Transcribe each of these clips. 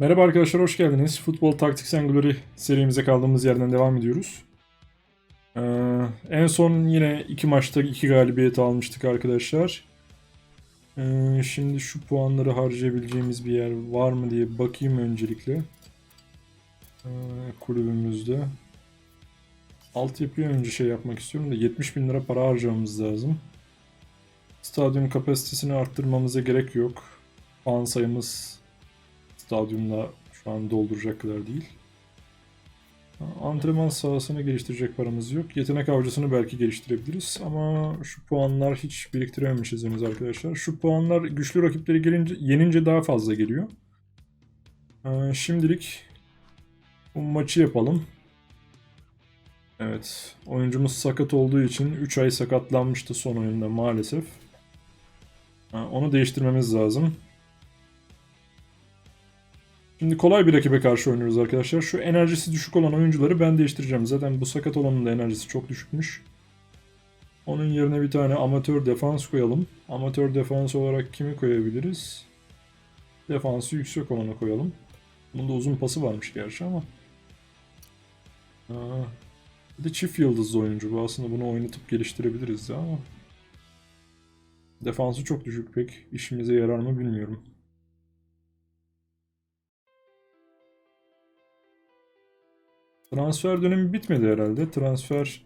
Merhaba arkadaşlar, hoş geldiniz. Futbol Tactics and Glory serimize kaldığımız yerden devam ediyoruz. Ee, en son yine iki maçta iki galibiyet almıştık arkadaşlar. Ee, şimdi şu puanları harcayabileceğimiz bir yer var mı diye bakayım öncelikle. Ee, kulübümüzde. Altyapıya önce şey yapmak istiyorum da 70 bin lira para harcamamız lazım. Stadyum kapasitesini arttırmamıza gerek yok. Puan sayımız stadyumda şu an dolduracak kadar değil. Antrenman sahasını geliştirecek paramız yok. Yetenek avcısını belki geliştirebiliriz ama şu puanlar hiç biriktirememişiz henüz arkadaşlar. Şu puanlar güçlü rakipleri gelince yenince daha fazla geliyor. Şimdilik bu maçı yapalım. Evet, oyuncumuz sakat olduğu için 3 ay sakatlanmıştı son oyunda maalesef. Onu değiştirmemiz lazım. Şimdi kolay bir rakibe karşı oynuyoruz arkadaşlar. Şu enerjisi düşük olan oyuncuları ben değiştireceğim. Zaten bu sakat olanın da enerjisi çok düşükmüş. Onun yerine bir tane amatör defans koyalım. Amatör defans olarak kimi koyabiliriz? Defansı yüksek olanı koyalım. Bunda uzun pası varmış gerçi ama. Aa, bir de çift yıldızlı oyuncu bu. Aslında bunu oynatıp geliştirebiliriz de ama. Defansı çok düşük pek. işimize yarar mı bilmiyorum. Transfer dönemi bitmedi herhalde. Transfer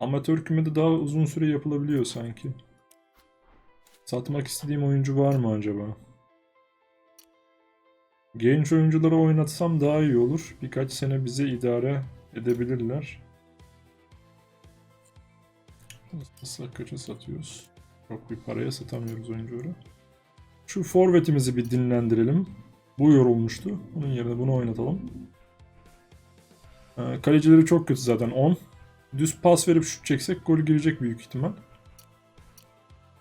amatör kümede daha uzun süre yapılabiliyor sanki. Satmak istediğim oyuncu var mı acaba? Genç oyuncuları oynatsam daha iyi olur. Birkaç sene bize idare edebilirler. Nasıl kaça satıyoruz? Çok bir paraya satamıyoruz oyuncuları. Şu forvetimizi bir dinlendirelim. Bu yorulmuştu. Bunun yerine bunu oynatalım. Ee, Kalecileri çok kötü zaten 10. Düz pas verip şut çeksek gol girecek büyük ihtimal.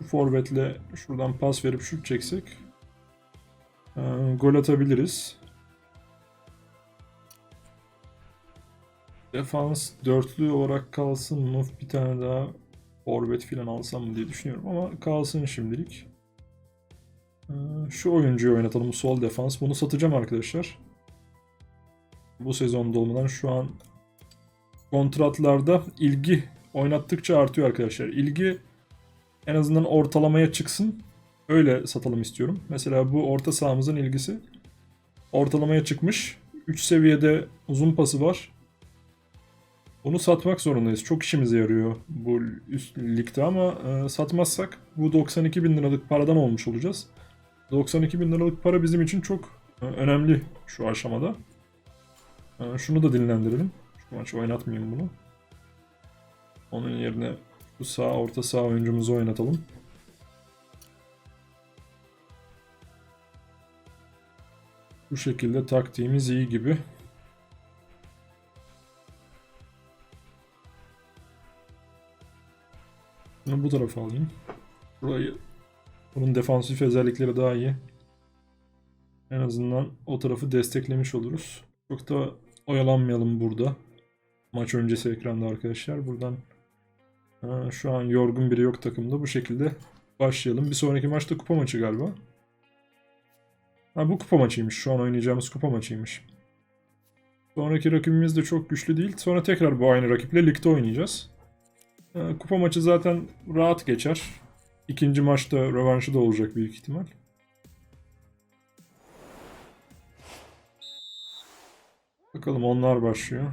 Forvetle şuradan pas verip şut çeksek e, gol atabiliriz. Defans dörtlü olarak kalsın mı? Bir tane daha forvet falan alsam mı diye düşünüyorum ama kalsın şimdilik. Ee, Şu oyuncuyu oynatalım sol defans. Bunu satacağım arkadaşlar bu sezon dolmadan şu an kontratlarda ilgi oynattıkça artıyor arkadaşlar. İlgi en azından ortalamaya çıksın. Öyle satalım istiyorum. Mesela bu orta sahamızın ilgisi ortalamaya çıkmış. 3 seviyede uzun pası var. Bunu satmak zorundayız. Çok işimize yarıyor bu üst ligde ama e, satmazsak bu 92 bin liralık paradan olmuş olacağız. 92 bin liralık para bizim için çok e, önemli şu aşamada. Ee, Şunu da dinlendirelim. Şu maçı oynatmayayım bunu. Onun yerine bu sağ orta sağ oyuncumuzu oynatalım. Bu şekilde taktiğimiz iyi gibi. Bunu bu tarafa alayım. Burayı bunun defansif özellikleri daha iyi. En azından o tarafı desteklemiş oluruz. Çok da oyalanmayalım burada. Maç öncesi ekranda arkadaşlar. Buradan ha, şu an yorgun biri yok takımda. Bu şekilde başlayalım. Bir sonraki maçta kupa maçı galiba. Ha, bu kupa maçıymış. Şu an oynayacağımız kupa maçıymış. Sonraki rakibimiz de çok güçlü değil. Sonra tekrar bu aynı rakiple ligde oynayacağız. Ha, kupa maçı zaten rahat geçer. İkinci maçta rövanşı da olacak büyük ihtimal. Bakalım onlar başlıyor.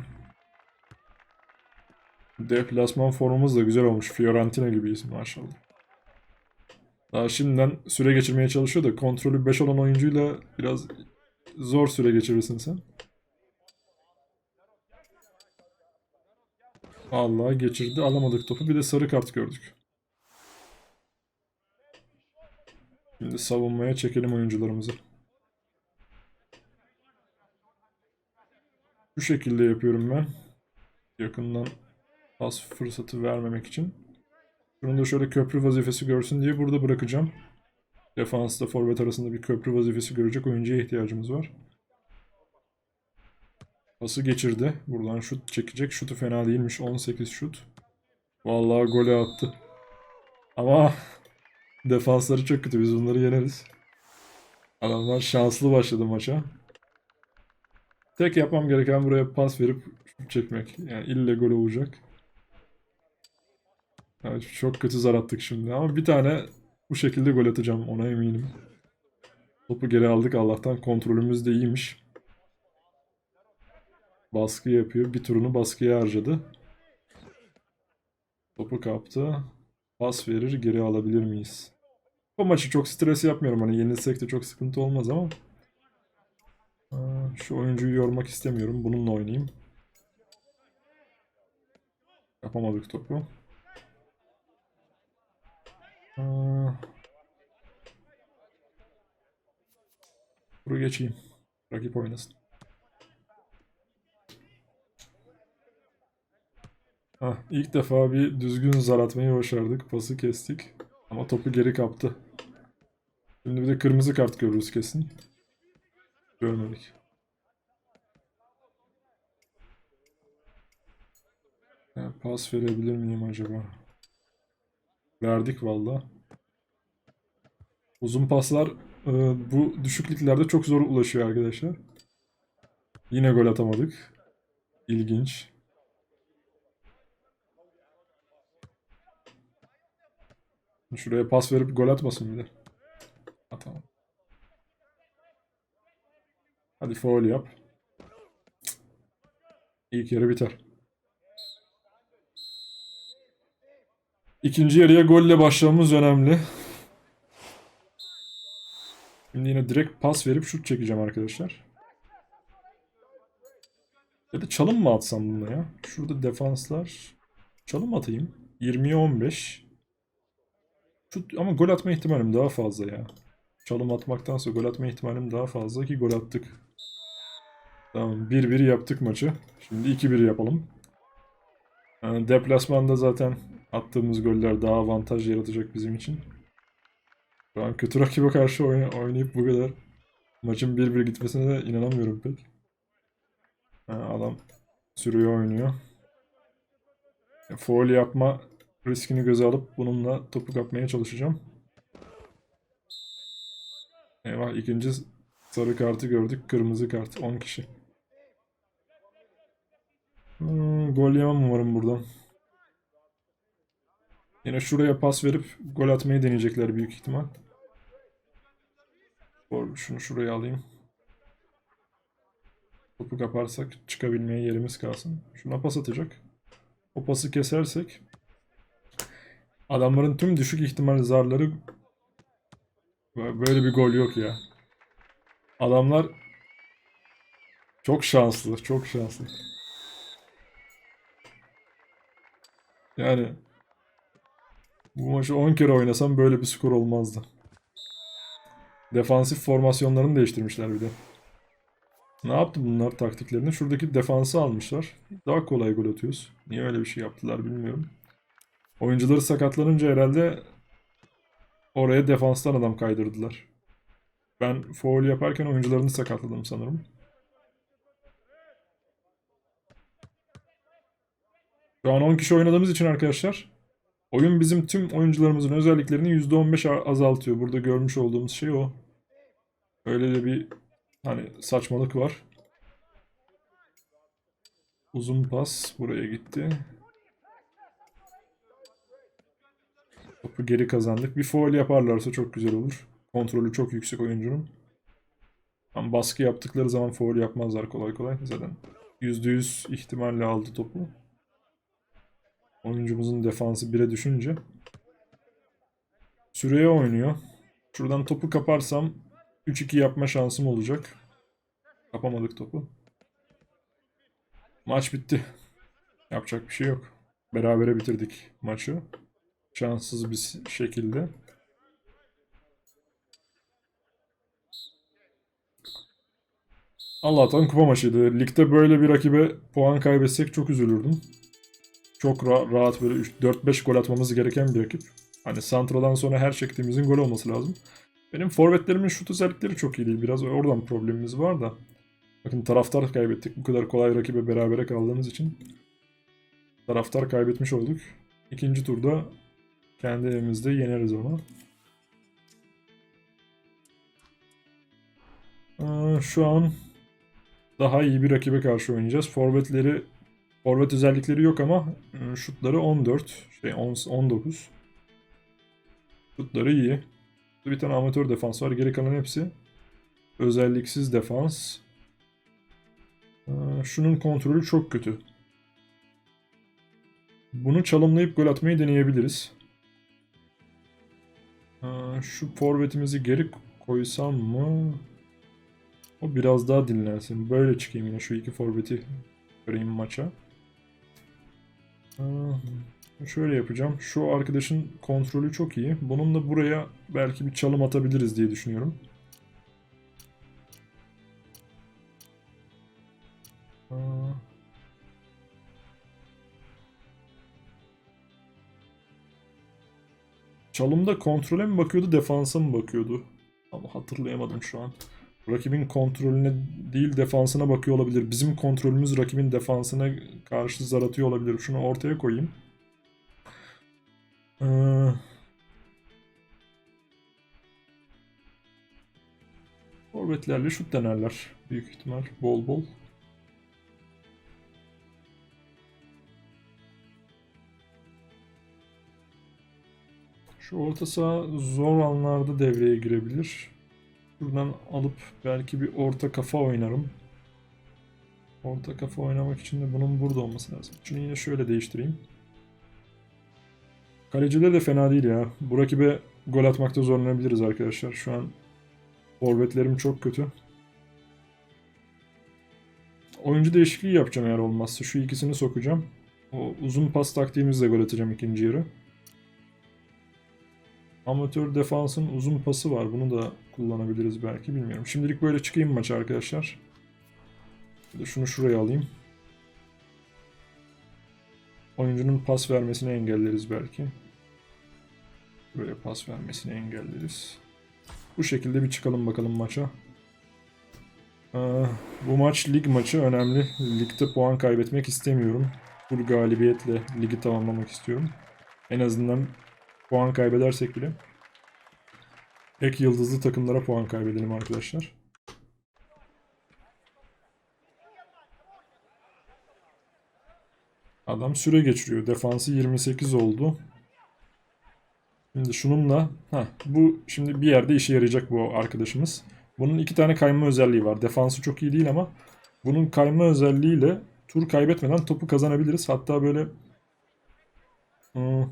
Deplasman formumuz da güzel olmuş. Fiorentina gibiyiz maşallah. Daha şimdiden süre geçirmeye çalışıyor da kontrolü 5 olan oyuncuyla biraz zor süre geçirirsin sen. Allah geçirdi. Alamadık topu. Bir de sarı kart gördük. Şimdi savunmaya çekelim oyuncularımızı. Bu şekilde yapıyorum ben. Yakından pas fırsatı vermemek için. Bunu da şöyle köprü vazifesi görsün diye burada bırakacağım. Defansla forvet arasında bir köprü vazifesi görecek oyuncuya ihtiyacımız var. Pası geçirdi. Buradan şut çekecek. Şutu fena değilmiş. 18 şut. Vallahi gole attı. Ama defansları çok kötü. Biz bunları yeneriz. Adamlar şanslı başladı maça. Tek yapmam gereken buraya pas verip çekmek. Yani ille gol olacak. Evet, çok kötü zar attık şimdi ama bir tane bu şekilde gol atacağım ona eminim. Topu geri aldık Allah'tan kontrolümüz de iyiymiş. Baskı yapıyor. Bir turunu baskıya harcadı. Topu kaptı. Pas verir geri alabilir miyiz? Bu maçı çok stres yapmıyorum. Hani yenilsek de çok sıkıntı olmaz ama. Şu oyuncuyu yormak istemiyorum. Bununla oynayayım. Yapamadık topu. Turu geçeyim. Rakip oynasın. Hah, ilk defa bir düzgün zar atmayı başardık. Pası kestik. Ama topu geri kaptı. Şimdi bir de kırmızı kart görürüz kesin. Görmedik. Ya, pas verebilir miyim acaba? Verdik valla. Uzun paslar e, bu düşüklüklerde çok zor ulaşıyor arkadaşlar. Yine gol atamadık. İlginç. Şuraya pas verip gol atmasın bir de. Atamam. Hadi foul yap. İlk yarı biter. İkinci yarıya golle başlamamız önemli. Şimdi yine direkt pas verip şut çekeceğim arkadaşlar. Ya da çalım mı atsam buna ya? Şurada defanslar. Çalım atayım. 20'ye 15. Şut, ama gol atma ihtimalim daha fazla ya. Çalım atmaktansa gol atma ihtimalim daha fazla ki gol attık. Tamam 1-1 yaptık maçı. Şimdi 2-1 yapalım. Yani deplasmanda zaten attığımız goller daha avantaj yaratacak bizim için. Şu an kötü rakibe karşı oyn- oynayıp bu kadar maçın 1-1 gitmesine de inanamıyorum pek. Ha, adam sürüyor oynuyor. Foul yapma riskini göze alıp bununla topu kapmaya çalışacağım. Eyvah ikinci sarı kartı gördük. Kırmızı kart. 10 kişi. Hmm, gol yemem umarım buradan. Yine şuraya pas verip gol atmayı deneyecekler büyük ihtimal. Şunu şuraya alayım. Topu kaparsak çıkabilmeye yerimiz kalsın. Şuna pas atacak. O pası kesersek adamların tüm düşük ihtimal zarları böyle bir gol yok ya. Adamlar çok şanslı, çok şanslı. Yani bu maçı 10 kere oynasam böyle bir skor olmazdı. Defansif formasyonlarını değiştirmişler bir de. Ne yaptı bunlar taktiklerini? Şuradaki defansı almışlar. Daha kolay gol atıyoruz. Niye öyle bir şey yaptılar bilmiyorum. Oyuncuları sakatlanınca herhalde oraya defanstan adam kaydırdılar. Ben foul yaparken oyuncularını sakatladım sanırım. Şu an 10 kişi oynadığımız için arkadaşlar oyun bizim tüm oyuncularımızın özelliklerini %15 a- azaltıyor. Burada görmüş olduğumuz şey o. Öyle de bir hani saçmalık var. Uzun pas buraya gitti. Topu geri kazandık. Bir foul yaparlarsa çok güzel olur. Kontrolü çok yüksek oyuncunun. Ama baskı yaptıkları zaman foul yapmazlar kolay kolay. Zaten %100 ihtimalle aldı topu. Oyuncumuzun defansı 1'e düşünce. Süreye oynuyor. Şuradan topu kaparsam 3-2 yapma şansım olacak. Kapamadık topu. Maç bitti. Yapacak bir şey yok. Berabere bitirdik maçı. Şanssız bir şekilde. Allah'tan kupa maçıydı. Ligde böyle bir rakibe puan kaybetsek çok üzülürdüm. Çok ra- rahat böyle 4-5 gol atmamız gereken bir rakip. Hani Santra'dan sonra her çektiğimizin gol olması lazım. Benim forvetlerimin şut özellikleri çok iyi değil. Biraz oradan problemimiz var da. Bakın taraftar kaybettik. Bu kadar kolay rakibe berabere kaldığımız için. Taraftar kaybetmiş olduk. İkinci turda kendi evimizde yeneriz onu. Aa, şu an daha iyi bir rakibe karşı oynayacağız. Forvetleri forvet özellikleri yok ama e, şutları 14, şey 10, 19. Şutları iyi. Bir tane amatör defans var. Geri kalan hepsi özelliksiz defans. Ee, Şunun kontrolü çok kötü. Bunu çalımlayıp gol atmayı deneyebiliriz. Şu forvetimizi geri koysam mı? O biraz daha dinlensin. Böyle çıkayım yine şu iki forveti göreyim maça. Ee, Şöyle yapacağım. Şu arkadaşın kontrolü çok iyi. Bununla buraya belki bir çalım atabiliriz diye düşünüyorum. Aa. Çalımda kontrole mi bakıyordu, defansa mı bakıyordu? Ama hatırlayamadım şu an. Rakibin kontrolüne değil defansına bakıyor olabilir. Bizim kontrolümüz rakibin defansına karşı zar atıyor olabilir. Şunu ortaya koyayım. Ee, Forvetlerle şut denerler. Büyük ihtimal. Bol bol. Şu orta saha zor anlarda devreye girebilir. Buradan alıp belki bir orta kafa oynarım. Orta kafa oynamak için de bunun burada olması lazım. Şunu yine şöyle değiştireyim. Kaleciler de fena değil ya. Bu rakibe gol atmakta zorlanabiliriz arkadaşlar. Şu an forvetlerim çok kötü. Oyuncu değişikliği yapacağım eğer olmazsa. Şu ikisini sokacağım. O uzun pas taktiğimizle gol atacağım ikinci yarı. Amatör defansın uzun pası var. Bunu da kullanabiliriz belki bilmiyorum. Şimdilik böyle çıkayım maça arkadaşlar. Şunu şuraya alayım. Oyuncunun pas vermesini engelleriz belki. Böyle pas vermesini engelleriz. Bu şekilde bir çıkalım bakalım maça. Ee, bu maç lig maçı önemli. Ligde puan kaybetmek istemiyorum. Full galibiyetle ligi tamamlamak istiyorum. En azından puan kaybedersek bile ek yıldızlı takımlara puan kaybedelim arkadaşlar. Adam süre geçiriyor. Defansı 28 oldu. Şimdi şununla ha bu şimdi bir yerde işe yarayacak bu arkadaşımız. Bunun iki tane kayma özelliği var. Defansı çok iyi değil ama bunun kayma özelliğiyle tur kaybetmeden topu kazanabiliriz. Hatta böyle ıı,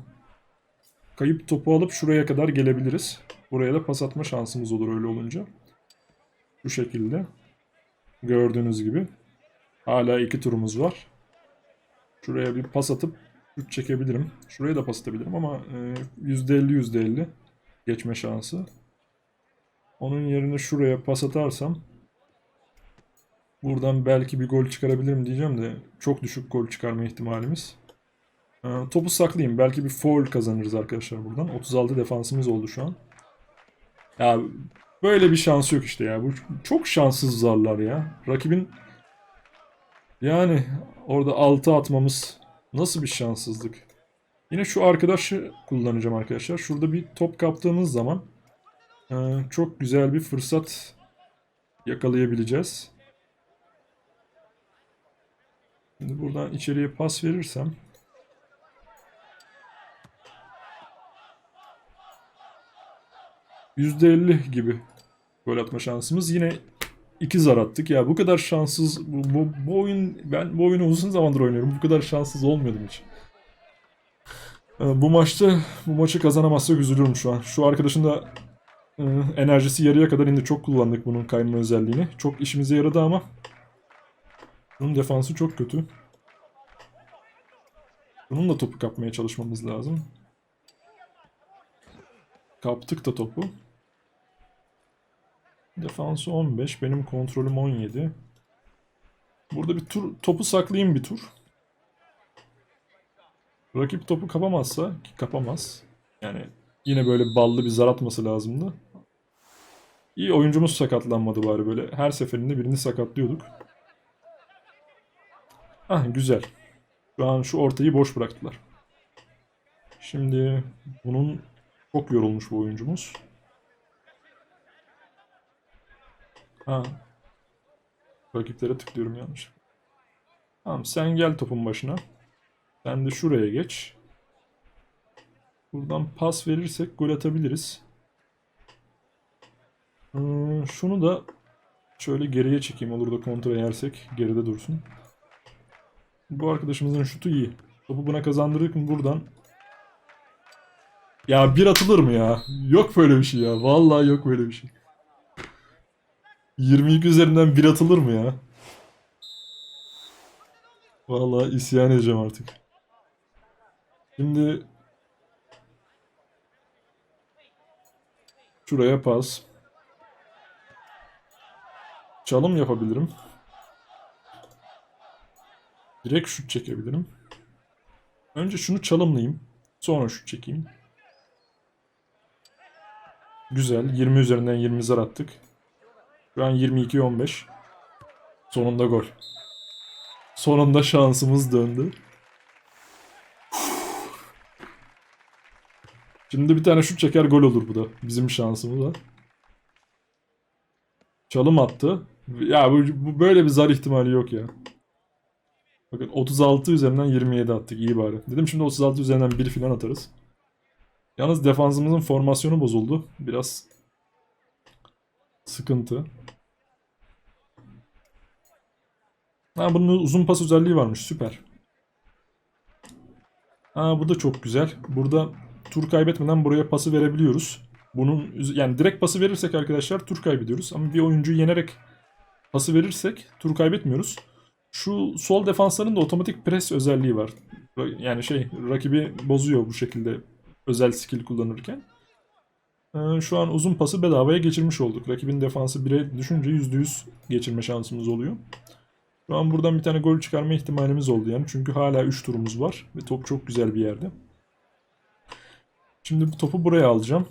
kayıp topu alıp şuraya kadar gelebiliriz. Buraya da pas atma şansımız olur öyle olunca. Bu şekilde. Gördüğünüz gibi. Hala iki turumuz var. Şuraya bir pas atıp şut çekebilirim. Şuraya da pas atabilirim ama e, %50 %50 geçme şansı. Onun yerine şuraya pas atarsam buradan belki bir gol çıkarabilirim diyeceğim de çok düşük gol çıkarma ihtimalimiz. E, topu saklayayım. Belki bir foul kazanırız arkadaşlar buradan. 36 defansımız oldu şu an. Ya böyle bir şans yok işte ya. Bu çok şanssız zarlar ya. Rakibin yani orada 6 atmamız nasıl bir şanssızlık. Yine şu arkadaşı kullanacağım arkadaşlar. Şurada bir top kaptığımız zaman e, çok güzel bir fırsat yakalayabileceğiz. Şimdi buradan içeriye pas verirsem %50 gibi gol atma şansımız. Yine iki zar attık. Ya bu kadar şanssız bu, bu, bu oyun ben bu oyunu uzun zamandır oynuyorum. Bu kadar şanssız olmuyordum hiç. Ee, Bu maçta bu maçı kazanamazsak üzülüyorum şu an. Şu arkadaşın da e, enerjisi yarıya kadar indi. Çok kullandık bunun kayma özelliğini. Çok işimize yaradı ama bunun defansı çok kötü. Bunun da topu kapmaya çalışmamız lazım. Kaptık da topu. Defansı 15. Benim kontrolüm 17. Burada bir tur topu saklayayım bir tur. Rakip topu kapamazsa ki kapamaz. Yani yine böyle ballı bir zar atması lazımdı. İyi oyuncumuz sakatlanmadı bari böyle. Her seferinde birini sakatlıyorduk. Ah güzel. Şu an şu ortayı boş bıraktılar. Şimdi bunun çok yorulmuş bu oyuncumuz. Ha. Rakiplere tıklıyorum yanlış. Tamam sen gel topun başına. Sen de şuraya geç. Buradan pas verirsek gol atabiliriz. Hmm, şunu da şöyle geriye çekeyim olur da kontra yersek geride dursun. Bu arkadaşımızın şutu iyi. Topu buna kazandırdık mı buradan. Ya bir atılır mı ya? Yok böyle bir şey ya. Vallahi yok böyle bir şey. 22 üzerinden bir atılır mı ya? Vallahi isyan edeceğim artık. Şimdi şuraya pas. Çalım yapabilirim. Direkt şut çekebilirim. Önce şunu çalımlayayım. Sonra şut çekeyim. Güzel. 20 üzerinden 20 zar attık. Şu an 22-15. Sonunda gol. Sonunda şansımız döndü. Şimdi bir tane şut çeker gol olur bu da. Bizim şansımız da. Çalım attı. Ya bu, bu böyle bir zar ihtimali yok ya. Bakın 36 üzerinden 27 attık iyi bari. Dedim şimdi 36 üzerinden 1 falan atarız. Yalnız defansımızın formasyonu bozuldu. Biraz sıkıntı. Ha bunun uzun pas özelliği varmış süper. Ha bu da çok güzel. Burada tur kaybetmeden buraya pası verebiliyoruz. Bunun yani direkt pası verirsek arkadaşlar tur kaybediyoruz. Ama bir oyuncuyu yenerek pası verirsek tur kaybetmiyoruz. Şu sol defansların da otomatik pres özelliği var. Yani şey rakibi bozuyor bu şekilde özel skill kullanırken. Ee, şu an uzun pası bedavaya geçirmiş olduk. Rakibin defansı 1'e düşünce %100 geçirme şansımız oluyor. Şu an buradan bir tane gol çıkarma ihtimalimiz oldu yani. Çünkü hala 3 turumuz var ve top çok güzel bir yerde. Şimdi bu topu buraya alacağım.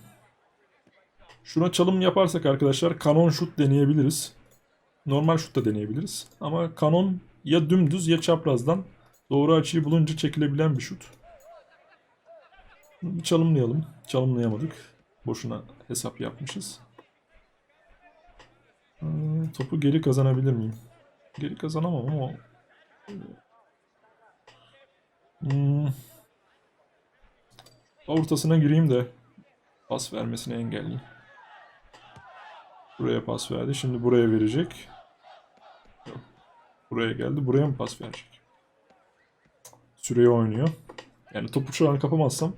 Şuna çalım yaparsak arkadaşlar kanon şut deneyebiliriz. Normal şut da deneyebiliriz. Ama kanon ya dümdüz ya çaprazdan doğru açıyı bulunca çekilebilen bir şut. Bir çalımlayalım. Çalımlayamadık. Boşuna hesap yapmışız. Ee, Topu geri kazanabilir miyim? Geri kazanamam ama Hmm. Ortasına gireyim de pas vermesini engelleyeyim. Buraya pas verdi. Şimdi buraya verecek. Buraya geldi. Buraya mı pas verecek? Süreye oynuyor. Yani topu şu an kapamazsam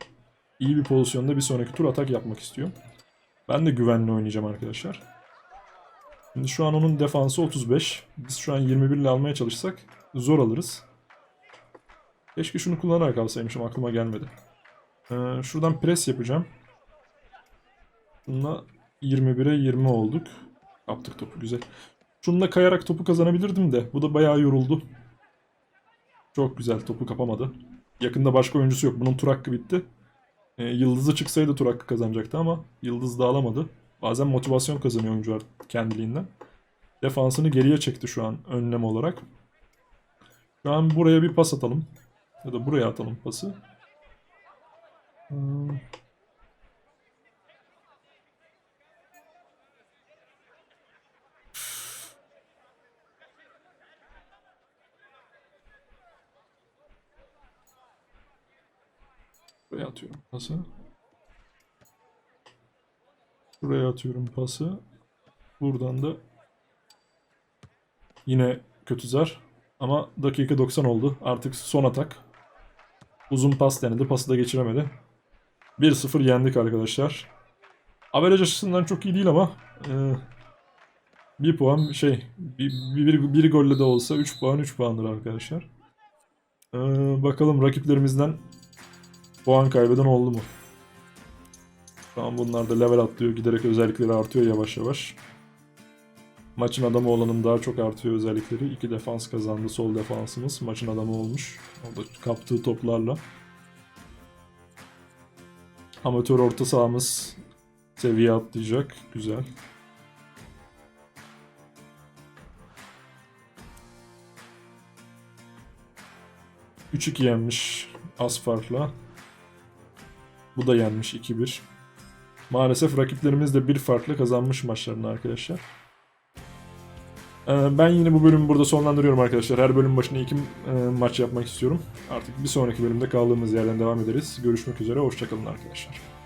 iyi bir pozisyonda bir sonraki tur atak yapmak istiyor. Ben de güvenli oynayacağım arkadaşlar. Şimdi şu an onun defansı 35. Biz şu an 21 ile almaya çalışsak zor alırız. Keşke şunu kullanarak alsaymışım aklıma gelmedi. Ee, şuradan pres yapacağım. Bununla 21'e 20 olduk. Kaptık topu güzel. Şununla kayarak topu kazanabilirdim de. Bu da bayağı yoruldu. Çok güzel topu kapamadı. Yakında başka oyuncusu yok. Bunun tur hakkı bitti. Ee, yıldızı çıksaydı tur hakkı kazanacaktı ama Yıldız da alamadı. Bazen motivasyon kazanıyor oyuncular kendiliğinden. Defansını geriye çekti şu an önlem olarak. Şu an buraya bir pas atalım. Ya da buraya atalım pası. Hmm. Buraya atıyorum pası. Buraya atıyorum pası. Buradan da yine kötü zar. Ama dakika 90 oldu. Artık son atak. Uzun pas denedi. Pası da geçiremedi. 1-0 yendik arkadaşlar. Averaj açısından çok iyi değil ama e, bir puan şey bir, bir, bir golle de olsa 3 puan 3 puandır arkadaşlar. E, bakalım rakiplerimizden puan kaybeden oldu mu? Şu bunlar da level atlıyor. Giderek özellikleri artıyor yavaş yavaş. Maçın adamı olanın daha çok artıyor özellikleri. İki defans kazandı sol defansımız. Maçın adamı olmuş. O da kaptığı toplarla. Amatör orta sahamız seviye atlayacak. Güzel. Üç 2 yenmiş az farkla. Bu da yenmiş 2-1. Maalesef rakiplerimiz de bir farklı kazanmış maçlarını arkadaşlar. Ee, Ben yine bu bölümü burada sonlandırıyorum arkadaşlar. Her bölüm başına iki e, maç yapmak istiyorum. Artık bir sonraki bölümde kaldığımız yerden devam ederiz. Görüşmek üzere, hoşçakalın arkadaşlar.